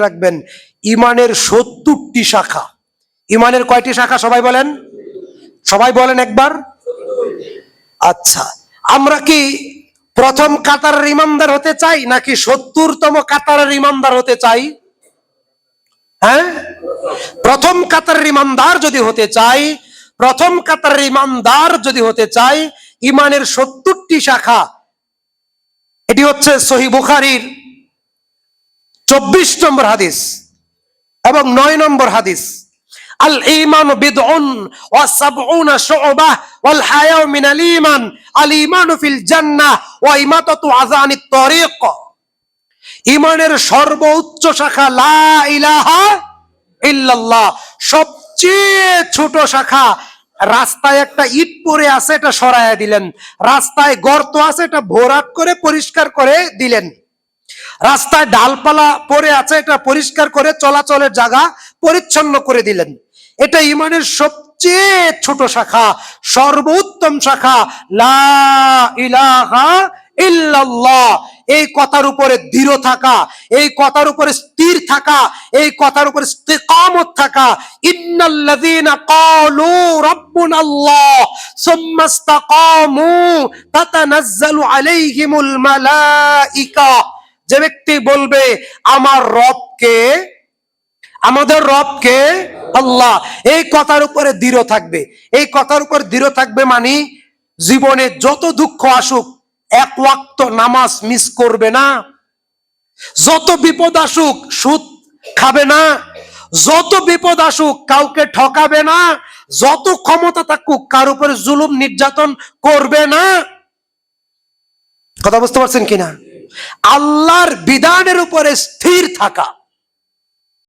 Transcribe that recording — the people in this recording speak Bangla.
রাখবেন, ইমানের সত্তরটি শাখা। ইমানের কয়টি শাখা সবাই বলেন? সবাই বলেন একবার। আচ্ছা আমরা কি প্রথম কাতারের ইমানদার হতে চাই, নাকি সত্তরতম কাতারের ইমানদার হতে চাই? হ্যাঁ? প্রথম কাতারের ইমানদার যদি হতে চাই, প্রথম কাতারের ইমানদার যদি হতে চাই, ইমানের সত্তরটি শাখা, এটি হচ্ছে সহি বুখারির চব্বিশ নম্বর হাদিস এবং নয় নম্বর হাদিস। আল ইমান তরিক। ইমানের সর্বোচ্চ শাখা লা ইলাহা ইল্লাল্লাহ। সবচেয়ে ছোট শাখা। রাস্তায় একটা ইট পরে আছে, এটা সরাইয়া দিলেন। রাস্তায় গর্ত আছে, এটা ভরাট করে, পরিষ্কার করে দিলেন। রাস্তায় ডালপালা পরে আছে, এটা পরিষ্কার করে চলাচলের জায়গা পরিচ্ছন্ন করে দিলেন। এটা ইমানের সবচেয়ে ছোট শাখা, সর্বোত্তম শাখা। লা ইলাহা ইল্লাল্লাহ। এই কথার উপরে দৃঢ় থাকা, এই কথার উপরে স্থির থাকা, এই কথার উপরে ইস্তিকামত থাকা। ইন্নাল্লাযীনা ক্বালু রাব্বুনাল্লাহ, সুম্মা ইসতাকামু, তাতানাজ্জালু আলাইহিমুল মালাইকা। যে ব্যক্তি বলবে, আমার রবকে আমাদের রবকে আল্লাহ। এই কথার উপরে দৃঢ় থাকবে। এই কথার উপর দৃঢ় থাকবে মানে জীবনে যত দুঃখ আসুক, এক ওয়াক্ত নামাজ মিস করবে না। যত বিপদ আসুক, সুদ খাবে না। যত বিপদ আসুক, কাউকে ঠকাবে না। যত ক্ষমতা থাকুক, কার উপরে জুলুম নির্যাতন করবে না। কথা বুঝতে পারছেন কিনা? আল্লাহর বিধানের উপরে স্থির থাকা।